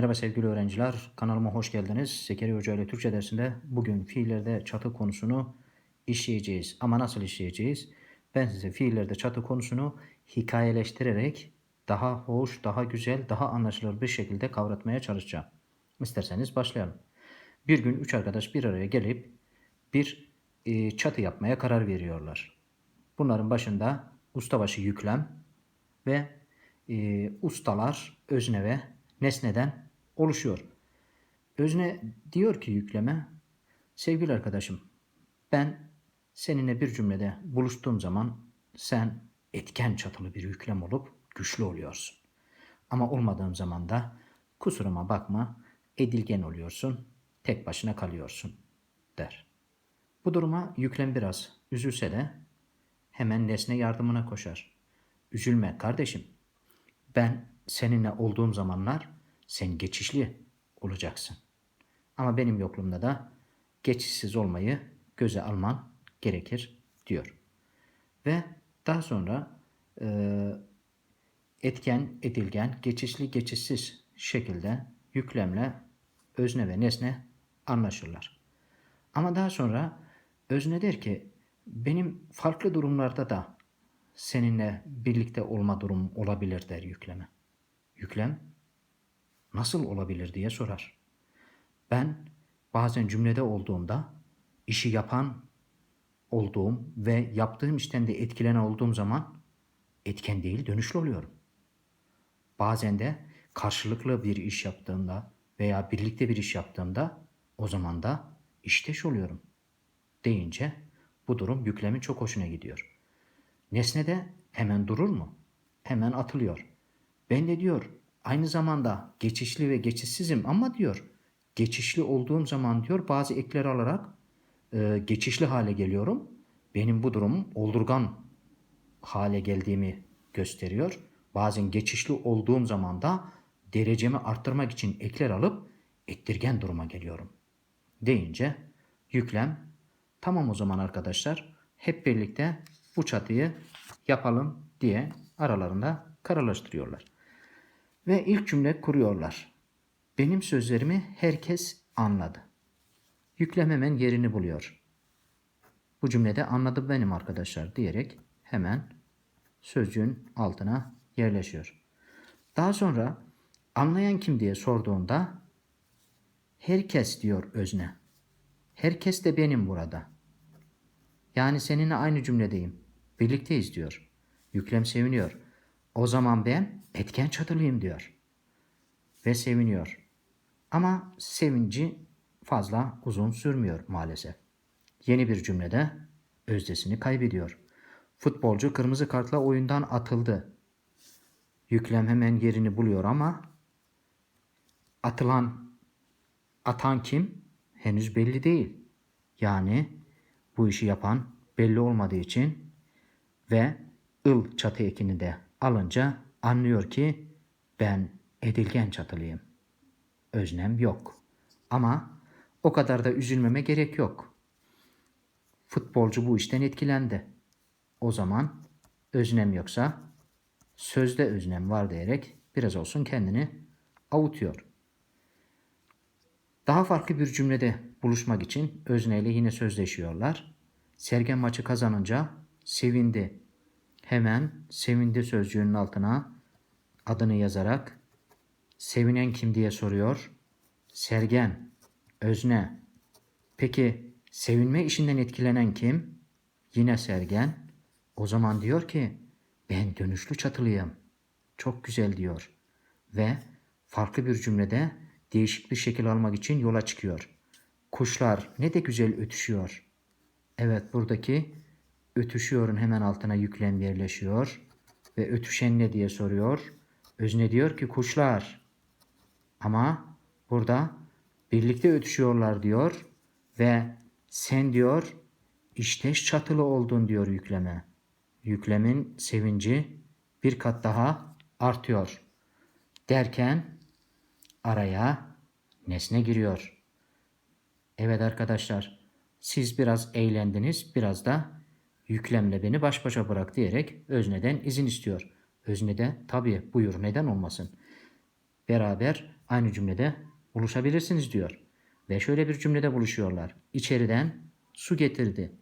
Merhaba sevgili öğrenciler, kanalıma hoş geldiniz. Zekeriya Hoca ile Türkçe dersinde bugün fiillerde çatı konusunu işleyeceğiz. Ama nasıl işleyeceğiz? Ben size fiillerde çatı konusunu hikayeleştirerek daha hoş, daha güzel, daha anlaşılır bir şekilde kavratmaya çalışacağım. İsterseniz başlayalım. Bir gün üç arkadaş bir araya gelip bir e, çatı yapmaya karar veriyorlar. Bunların başında ustabaşı yüklem ve e, ustalar özne ve nesneden oluşuyor. Özne diyor ki yükleme, sevgili arkadaşım ben seninle bir cümlede buluştuğum zaman sen etken çatılı bir yüklem olup güçlü oluyorsun. Ama olmadığım zaman da kusuruma bakma edilgen oluyorsun, tek başına kalıyorsun der. Bu duruma yüklem biraz üzülse de hemen nesne yardımına koşar. Üzülme kardeşim. Ben seninle olduğum zamanlar sen geçişli olacaksın. Ama benim yokluğumda da geçişsiz olmayı göze alman gerekir diyor. Ve daha sonra e, etken, edilgen, geçişli, geçişsiz şekilde yüklemle özne ve nesne anlaşırlar. Ama daha sonra özne der ki benim farklı durumlarda da seninle birlikte olma durum olabilir der yükleme. Yüklem nasıl olabilir diye sorar. Ben bazen cümlede olduğumda işi yapan olduğum ve yaptığım işten de etkilenen olduğum zaman etken değil dönüşlü oluyorum. Bazen de karşılıklı bir iş yaptığımda veya birlikte bir iş yaptığımda o zaman da işteş oluyorum deyince bu durum yüklemin çok hoşuna gidiyor. Nesne de hemen durur mu? Hemen atılıyor. Ben de diyor aynı zamanda geçişli ve geçişsizim ama diyor geçişli olduğum zaman diyor bazı ekler alarak e, geçişli hale geliyorum. Benim bu durumum oldurgan hale geldiğimi gösteriyor. Bazen geçişli olduğum zaman da derecemi arttırmak için ekler alıp ettirgen duruma geliyorum. Deyince yüklem tamam o zaman arkadaşlar hep birlikte bu çatıyı yapalım diye aralarında kararlaştırıyorlar. Ve ilk cümle kuruyorlar. Benim sözlerimi herkes anladı. Yüklem hemen yerini buluyor. Bu cümlede anladı benim arkadaşlar diyerek hemen sözcüğün altına yerleşiyor. Daha sonra anlayan kim diye sorduğunda herkes diyor özne. Herkes de benim burada. Yani seninle aynı cümledeyim. Birlikteyiz diyor. Yüklem seviniyor. O zaman ben etken çatılıyım diyor. Ve seviniyor. Ama sevinci fazla uzun sürmüyor maalesef. Yeni bir cümlede özdesini kaybediyor. Futbolcu kırmızı kartla oyundan atıldı. Yüklem hemen yerini buluyor ama atılan atan kim henüz belli değil. Yani bu işi yapan belli olmadığı için ve ıl çatı ekini de alınca anlıyor ki ben edilgen çatılıyım. Öznem yok. Ama o kadar da üzülmeme gerek yok. Futbolcu bu işten etkilendi. O zaman öznem yoksa sözde öznem var diyerek biraz olsun kendini avutuyor. Daha farklı bir cümlede buluşmak için özneyle yine sözleşiyorlar. Sergen maçı kazanınca sevindi. Hemen sevindi sözcüğünün altına adını yazarak sevinen kim diye soruyor. Sergen, özne. Peki sevinme işinden etkilenen kim? Yine Sergen. O zaman diyor ki ben dönüşlü çatılıyım. Çok güzel diyor. Ve farklı bir cümlede değişik bir şekil almak için yola çıkıyor. Kuşlar ne de güzel ötüşüyor. Evet buradaki ötüşüyorun hemen altına yüklem yerleşiyor. Ve ötüşen ne diye soruyor. Özne diyor ki kuşlar. Ama burada birlikte ötüşüyorlar diyor. Ve sen diyor işteş çatılı oldun diyor yükleme. Yüklemin sevinci bir kat daha artıyor. Derken araya nesne giriyor. Evet arkadaşlar siz biraz eğlendiniz biraz da yüklemle beni baş başa bırak diyerek özneden izin istiyor. Özne de tabii buyur neden olmasın. Beraber aynı cümlede buluşabilirsiniz diyor. Ve şöyle bir cümlede buluşuyorlar. İçeriden su getirdi.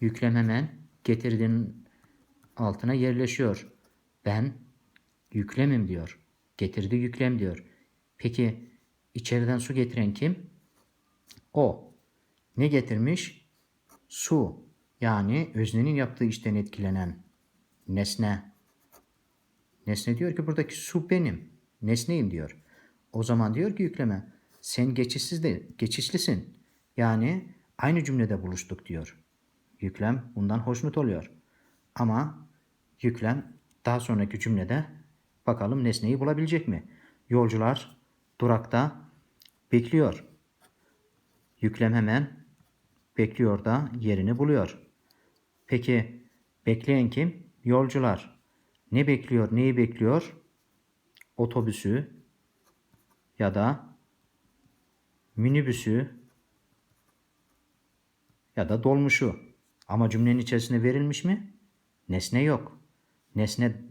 Yüklem hemen getirdinin altına yerleşiyor. Ben yüklemim diyor. Getirdi yüklem diyor. Peki içeriden su getiren kim? O. Ne getirmiş? Su. Yani öznenin yaptığı işten etkilenen nesne. Nesne diyor ki buradaki su benim. Nesneyim diyor. O zaman diyor ki yükleme sen geçişsiz de geçişlisin. Yani aynı cümlede buluştuk diyor. Yüklem bundan hoşnut oluyor. Ama yüklem daha sonraki cümlede bakalım nesneyi bulabilecek mi? Yolcular durakta bekliyor. Yüklem hemen bekliyor da yerini buluyor. Peki bekleyen kim? Yolcular. Ne bekliyor? Neyi bekliyor? Otobüsü ya da minibüsü ya da dolmuşu. Ama cümlenin içerisinde verilmiş mi? Nesne yok. Nesne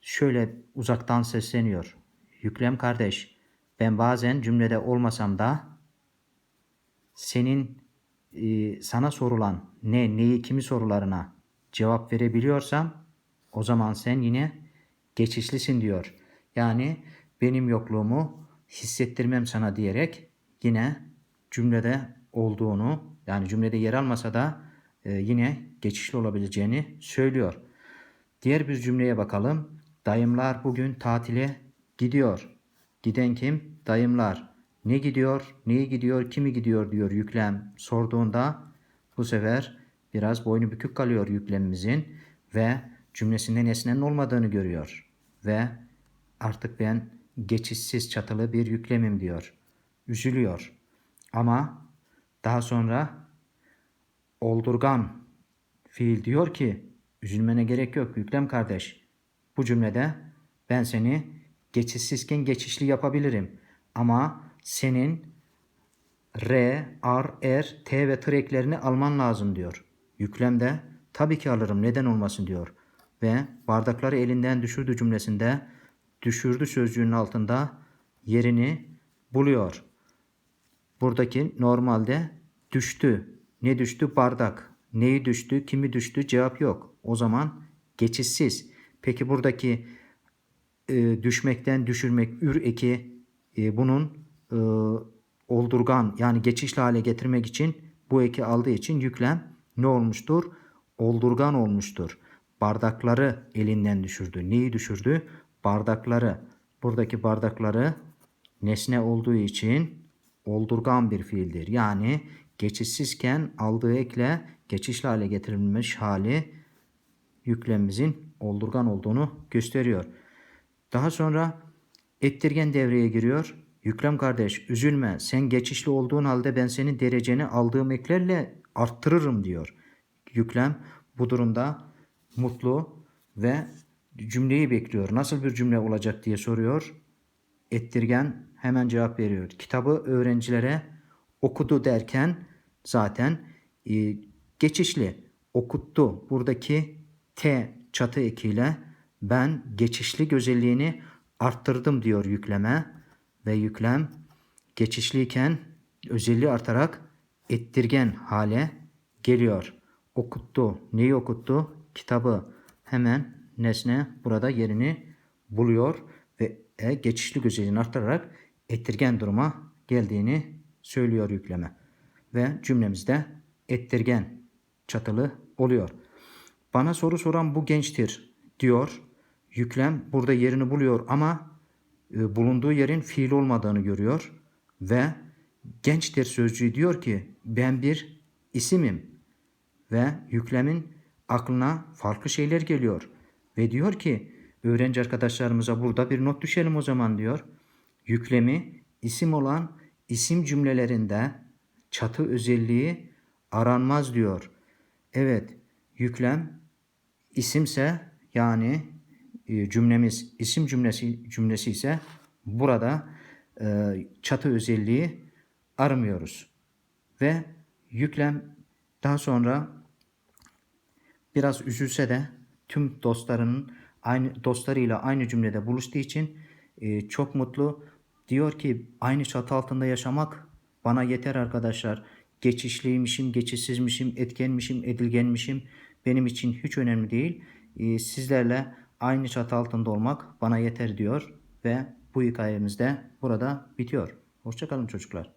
şöyle uzaktan sesleniyor. Yüklem kardeş, ben bazen cümlede olmasam da senin e, sana sorulan ne, neyi, kimi sorularına cevap verebiliyorsam o zaman sen yine geçişlisin diyor. Yani benim yokluğumu hissettirmem sana diyerek yine cümlede olduğunu yani cümlede yer almasa da e, yine geçişli olabileceğini söylüyor. Diğer bir cümleye bakalım. Dayımlar bugün tatile gidiyor. Giden kim? Dayımlar. Ne gidiyor? Neyi gidiyor? Kimi gidiyor diyor yüklem sorduğunda bu sefer biraz boynu bükük kalıyor yüklemimizin ve cümlesinde nesnenin olmadığını görüyor. Ve artık ben geçişsiz çatılı bir yüklemim diyor. Üzülüyor. Ama daha sonra oldurgan fiil diyor ki üzülmene gerek yok yüklem kardeş. Bu cümlede ben seni geçişsizken geçişli yapabilirim. Ama senin R, R, R, T ve tır eklerini alman lazım diyor. Yüklemde tabii ki alırım neden olmasın diyor. Ve bardakları elinden düşürdü cümlesinde düşürdü sözcüğünün altında yerini buluyor. Buradaki normalde düştü. Ne düştü? Bardak. Neyi düştü? Kimi düştü? Cevap yok. O zaman geçişsiz. Peki buradaki e, düşmekten düşürmek ür eki e, bunun e, oldurgan yani geçişli hale getirmek için bu eki aldığı için yüklem ne olmuştur? Oldurgan olmuştur. Bardakları elinden düşürdü. Neyi düşürdü? Bardakları. Buradaki bardakları nesne olduğu için oldurgan bir fiildir. Yani geçişsizken aldığı ekle geçişli hale getirilmiş hali yüklemimizin oldurgan olduğunu gösteriyor. Daha sonra ettirgen devreye giriyor. Yüklem kardeş üzülme sen geçişli olduğun halde ben senin dereceni aldığım eklerle arttırırım diyor. Yüklem bu durumda mutlu ve cümleyi bekliyor. Nasıl bir cümle olacak diye soruyor. Ettirgen hemen cevap veriyor. Kitabı öğrencilere okudu derken zaten e, geçişli okuttu. Buradaki T çatı ekiyle ben geçişli özelliğini arttırdım diyor yükleme ve yüklem geçişliyken özelliği artarak ettirgen hale geliyor. Okuttu. Neyi okuttu? Kitabı. Hemen nesne burada yerini buluyor ve e, geçişli özelliğini arttırarak ettirgen duruma geldiğini söylüyor yükleme. Ve cümlemizde ettirgen çatılı oluyor. Bana soru soran bu gençtir diyor. Yüklem burada yerini buluyor ama e, bulunduğu yerin fiil olmadığını görüyor ve gençtir sözcüğü diyor ki ben bir isimim ve yüklemin aklına farklı şeyler geliyor ve diyor ki öğrenci arkadaşlarımıza burada bir not düşelim o zaman diyor. Yüklemi isim olan isim cümlelerinde çatı özelliği aranmaz diyor. Evet yüklem isimse yani cümlemiz isim cümlesi cümlesi ise burada e, çatı özelliği aramıyoruz. Ve yüklem daha sonra biraz üzülse de tüm dostlarının aynı dostlarıyla aynı cümlede buluştuğu için e, çok mutlu Diyor ki aynı çatı altında yaşamak bana yeter arkadaşlar. Geçişliymişim, geçişsizmişim, etkenmişim, edilgenmişim benim için hiç önemli değil. Ee, sizlerle aynı çatı altında olmak bana yeter diyor ve bu hikayemiz de burada bitiyor. Hoşçakalın çocuklar.